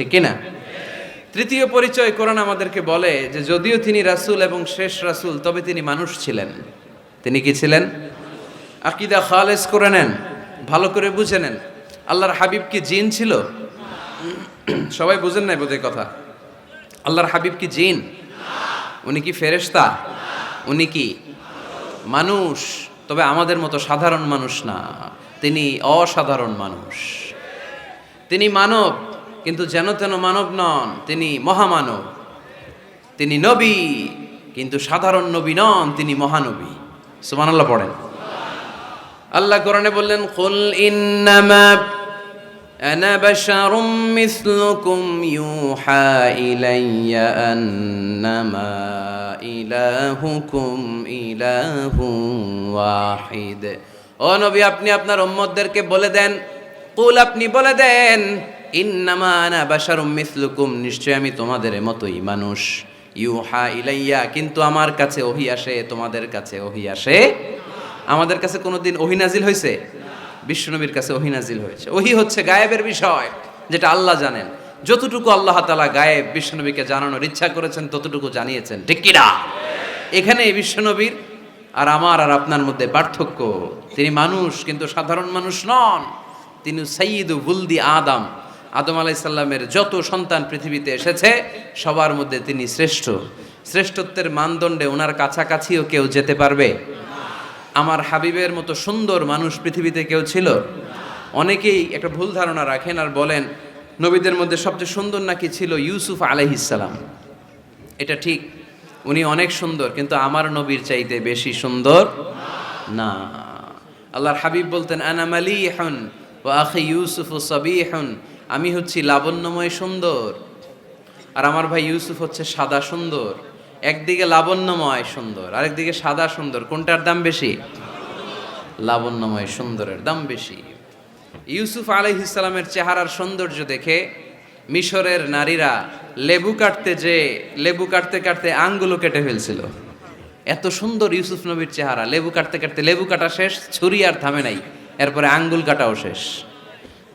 ঠিক কিনা? তৃতীয় পরিচয় কোরআন আমাদেরকে বলে যে যদিও তিনি রাসূল এবং শেষ রাসূল, তবে তিনি মানুষ ছিলেন। তিনি কি ছিলেন? আকিদা খালেস করে নেন, ভালো করে বুঝে নেন। আল্লাহর হাবিব কি জিন ছিল? সবাই বুঝেন নাই বোধহয় কথা। আল্লাহর হাবিব কি জিন? উনি কি ফেরেশতা? উনি কি মানুষ? তবে আমাদের মতো সাধারণ মানুষ না। তিনি অসাধারণ মানুষ। তিনি মানব। কিন্তু যেন তেন মানব নন তিনি মহামানব তিনি নবী কিন্তু সাধারণ নবী নন তিনি মহানবী সুবহানাল্লাহ পড়েন আল্লাহ কোরআনে বললেন কুল ইন্নামা أنا بشر مثلكم يوحى إلي أنما إلهكم إله واحد ও নবী আপনি আপনার উম্মতদেরকে বলে দেন কুল আপনি বলে দেন ইন্নামা আনা বাশারুম মিসলুকুম, নিশ্চয় আমি তোমাদের মতোই মানুষ। ইউহা ইলাইয়া, কিন্তু আমার কাছে ওহি আসে, তোমাদের কাছে ওহি আসে আমাদের কাছে কোনোদিন ওহি নাজিল হয়েছে? বিশ্বনবীর কাছে ওহি নাজিল হয়েছে। ওহি হচ্ছে গায়েবের বিষয়, যেটা আল্লাহ জানেন। যতটুকু আল্লাহ তালা গায়েব বিশ্বনবীকে জানানোর ইচ্ছা করেছেন, ততটুকু জানিয়েছেন। ঠিক কিনা এখানে বিশ্বনবীর আর আমার আর আপনার মধ্যে পার্থক্য। তিনি মানুষ, কিন্তু সাধারণ মানুষ নন। তিনি সঈদ বুলদি আদম। আদম আলাইসাল্লামের যত সন্তান পৃথিবীতে এসেছে, সবার মধ্যে তিনি শ্রেষ্ঠ। শ্রেষ্ঠত্বের মানদণ্ডে ওনার কাছাকাছিও কেউ যেতে পারবে? আমার হাবিবের মতো সুন্দর মানুষ পৃথিবীতে কেউ ছিল? অনেকেই একটা ভুল ধারণা রাখেন আর বলেন, নবীদের মধ্যে সবচেয়ে সুন্দর নাকি ছিল ইউসুফ আলাইহিসালাম এটা ঠিক, উনি অনেক সুন্দর, কিন্তু আমার নবীর চাইতে বেশি সুন্দর না। আল্লাহর হাবিব বলতেন আনামালি হন ও আখি ইউসুফ ও হন আমি হচ্ছি লাবণ্যময় সুন্দর। আর আমার ভাই ইউসুফ হচ্ছে সাদা সুন্দর। একদিকে লাবণ্যময় সুন্দর, আরেকদিকে সাদা সুন্দর। কোনটার দাম বেশি? লাবণ্যময় সুন্দরের দাম বেশি। ইউসুফ আলাইহিসালামের চেহারার সৌন্দর্য দেখে মিশরের নারীরা লেবু কাটতে যে, লেবু কাটতে কাটতে আঙ্গুলো কেটে ফেলছিল। এত সুন্দর ইউসুফ নবীর চেহারা, লেবু কাটতে কাটতে লেবু কাটা শেষ, ছুরি আর থামে নাই। এরপরে আঙ্গুল কাটাও শেষ।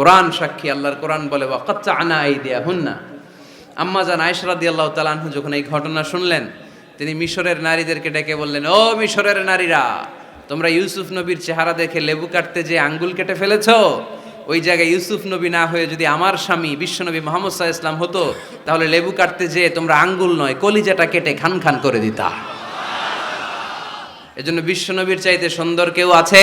কোরআন সাক্ষী, আল্লাহর কোরআন বলে ওয়াকাচ্চা আনা আই দেয়া আম্মা জান আয়সরাদি আল্লাহ তালানহু যখন এই ঘটনা শুনলেন, তিনি মিশরের নারীদেরকে ডেকে বললেন, ও মিশরের নারীরা, তোমরা ইউসুফ নবীর চেহারা দেখে লেবু কাটতে যে আঙ্গুল কেটে ফেলেছো? ওই জায়গায় ইউসুফ নবী না হয়ে যদি আমার স্বামী বিশ্বনবী মোহাম্মদ সাহা ইসলাম হতো, তাহলে লেবু কাটতে যে তোমরা আঙ্গুল নয়, কলিজাটা কেটে খান খান করে দিতা। এজন্য বিশ্বনবীর চাইতে সুন্দর কেউ আছে?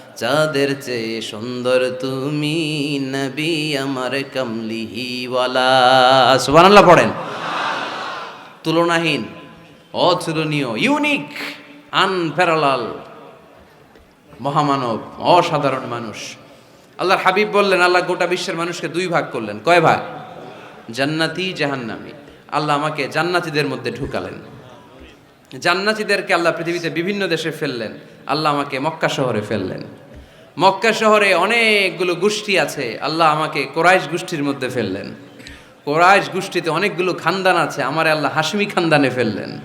চাঁদের চেয়ে সুন্দর তুমি নবী আমার কমলিহিওয়ালা। সুবহানাল্লাহ পড়েন। তুলনাহীন, অতুলনীয়, ইউনিক, আনপ্যারালাল, মহামানব, অসাধারণ মানুষ। আল্লাহর হাবিব বললেন, আল্লাহ গোটা বিশ্বের মানুষকে দুই ভাগ করলেন। কয় ভাগ? জান্নাতি, জাহান্নামি। আল্লাহ আমাকে জান্নাতিদের মধ্যে ঢুকালেন। জান্নাতিদেরকে আল্লাহ পৃথিবীতে বিভিন্ন দেশে ফেললেন। আল্লাহ আমাকে মক্কা শহরে ফেললেন। মক্কা শহরে অনেকগুলো গোষ্ঠী আছে। আল্লাহ আমাকে কোরাইশ গোষ্ঠীর মধ্যে ফেললেন। কোরাইশ গোষ্ঠীতে অনেকগুলো খানদান আছে। আমার আল্লাহ হাসমি খানদানে ফেললেন।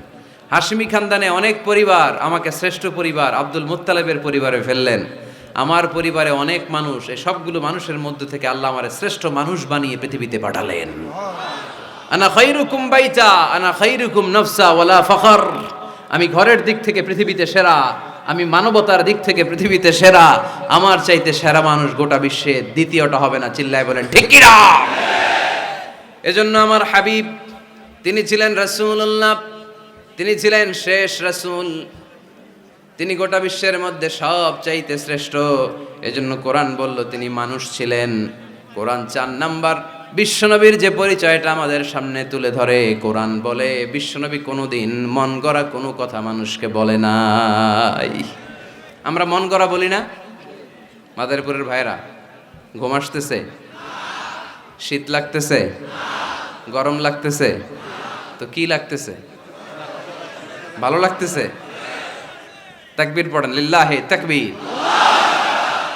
হাসমি খানদানে অনেক পরিবার আমাকে শ্রেষ্ঠ পরিবার আব্দুল মুত্তালেবের পরিবারে ফেললেন। আমার পরিবারে অনেক মানুষ, এই সবগুলো মানুষের মধ্যে থেকে আল্লাহ আমার শ্রেষ্ঠ মানুষ বানিয়ে পৃথিবীতে পাঠালেন। আনা খৈরুকুম বাইতা, আনা খৈরুকুম নফসা, ওয়ালা ফখর। আমি ঘরের দিক থেকে পৃথিবীতে সেরা আমি মানবতার দিক থেকে পৃথিবীতে সেরা, আমার চাইতে সেরা মানুষ গোটা বিশ্বে দ্বিতীয়টা হবে না, চিল্লায় বলেন, ঠিক এজন্য আমার হাবিব, তিনি ছিলেন রাসূলুল্লাহ, তিনি ছিলেন শেষ রাসূল, তিনি গোটা বিশ্বের মধ্যে সব চাইতে শ্রেষ্ঠ। এজন্য কোরআন বলল, তিনি মানুষ ছিলেন। কোরআন চার নাম্বার। বিশ্বনবীর যে পরিচয়টা আমাদের সামনে তুলে ধরে, কোরআন বলে, বিশ্বনবী কোনোদিন মন গড়া কোনো কথা মানুষকে বলে নাই। আমরা মন গড়া বলি না? মাদারীপুরের ভাইরা, ঘুম আসতেছে? শীত লাগতেছে? গরম লাগতেছে? তো কি লাগতেছে? ভালো লাগতেছে? তাকবীর পড়েন, লিল্লাহে তাকবীর।